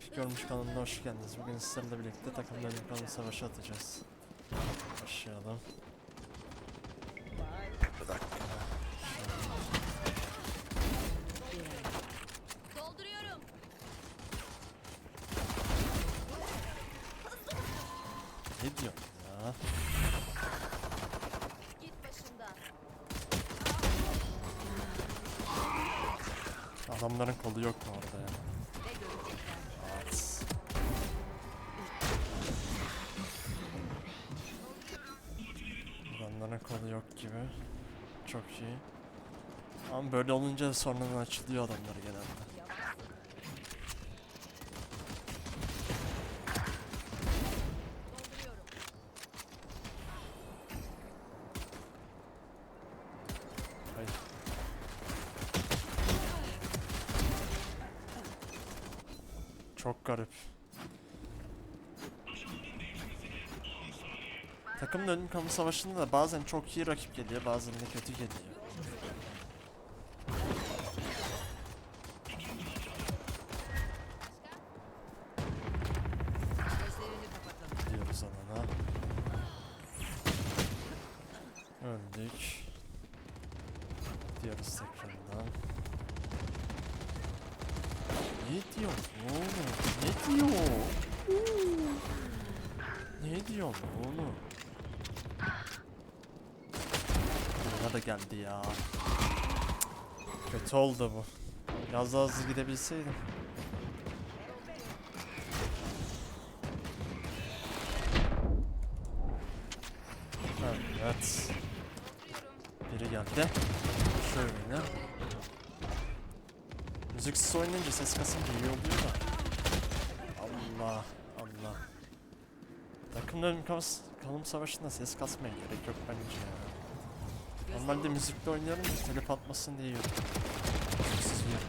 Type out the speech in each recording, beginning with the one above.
Epic Görmüş kanalına hoş geldiniz. Bugün sizlerle birlikte takımların kanal savaşı atacağız. Başlayalım. Bir dakika. Dolduruyorum. Ne diyorsun ya? Git başımdan. Adamların kolu yok mu orada ya? Yok gibi. Çok iyi. Ama böyle olunca sonradan açılıyor adamlar genelde. Çok garip. Takımın ölüm kamu savaşında da bazen çok iyi rakip geliyor, bazen de kötü geliyor. Gidiyoruz alana. Öldük. Gidiyoruz tekrardan. Ne diyor? Ne diyor? Ne diyor oğlum? Da geldi ya. Kötü oldu bu. Biraz daha hızlı gidebilseydim. Evet. Biri geldi. Şöyle. Müziksiz oynayınca ses kasınca iyi oluyor da. Allah Allah. Takımların kalım savaşında ses kasmaya gerek yok bence ya. Normalde müzikle oynayalım da telef atmasın diye yok. Müziksiz uyarım.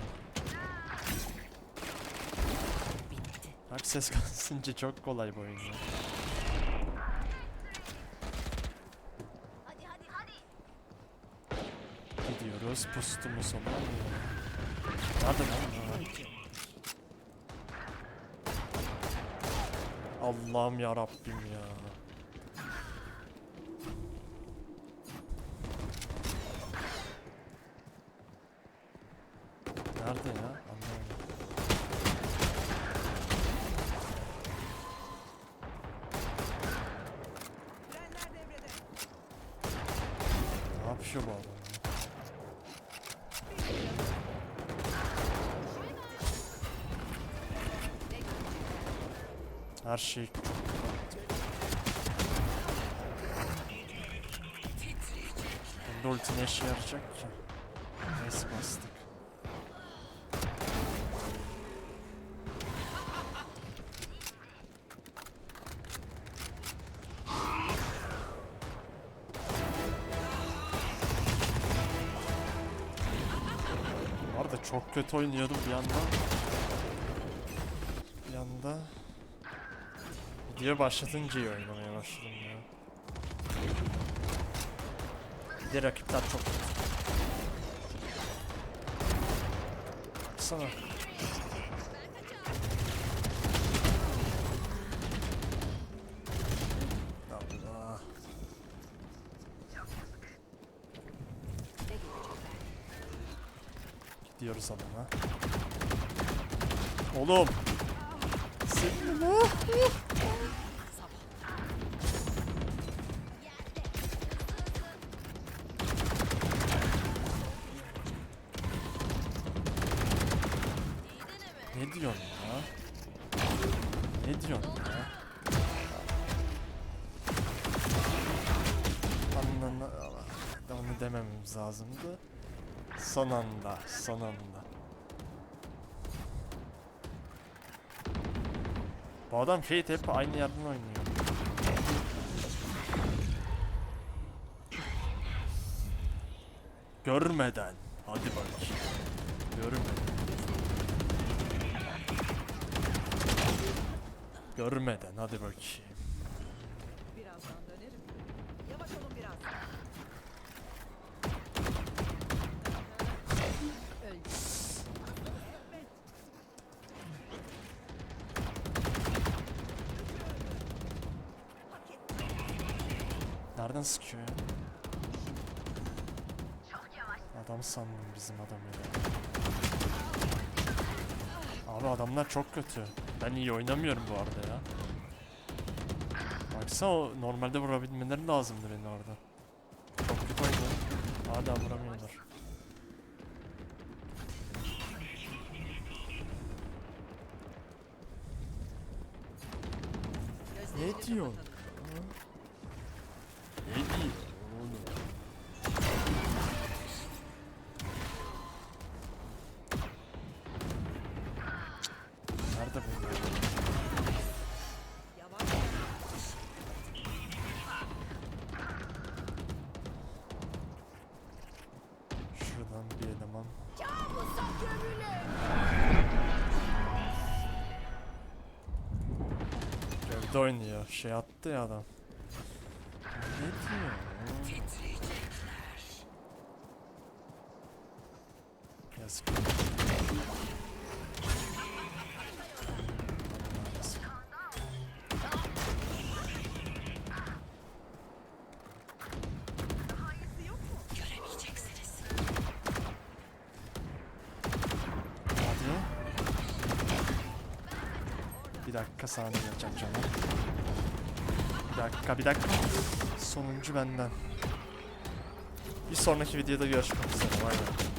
Bak ses kasınca çok kolay bu oyun ya. Hadi hadi hadi. Gidiyoruz pustumuz olan. Hadi lan. Allah'ım ya Rabbim ya. Nerede ya? Anlamadım. Yapıyor bu adam? Her şey Bunda ulti ne işe yarayacak ki? Neyse bastık. Çok kötü oynuyordum bir anda. Bir anda Video başlatınca iyi oynamaya başladım ya. Bir de rakipler çok kötü. Baksana. Allah. Gidiyoruz alana. Oğlum. Senin deneme. Ne diyorsun ya? Ne diyorsun ya? Anlamı... Demememiz lazımdı. Son anda, son anda. Bu adam Fate hep aynı yerden oynuyor. Görmeden. Hadi bakayım. Görmeden. Görmeden hadi bakayım. Nereden sıkıyor ya? Adam sandım bizim adam ya. Abi adamlar çok kötü. Ben iyi oynamıyorum bu arada ya. Baksana o normalde vurabilmeleri lazımdı beni orada. Çok kötü oynuyor. Hala vuramıyorlar. Ne diyorsun? Gövde oynuyor. Şey attı ya adam. Ne diyor? oğlum? Yazık. Yazık. Bir dakika saniye yapacağım canım. Bir dakika bir dakika. Sonuncu benden. Bir sonraki videoda görüşmek üzere. Bay bay.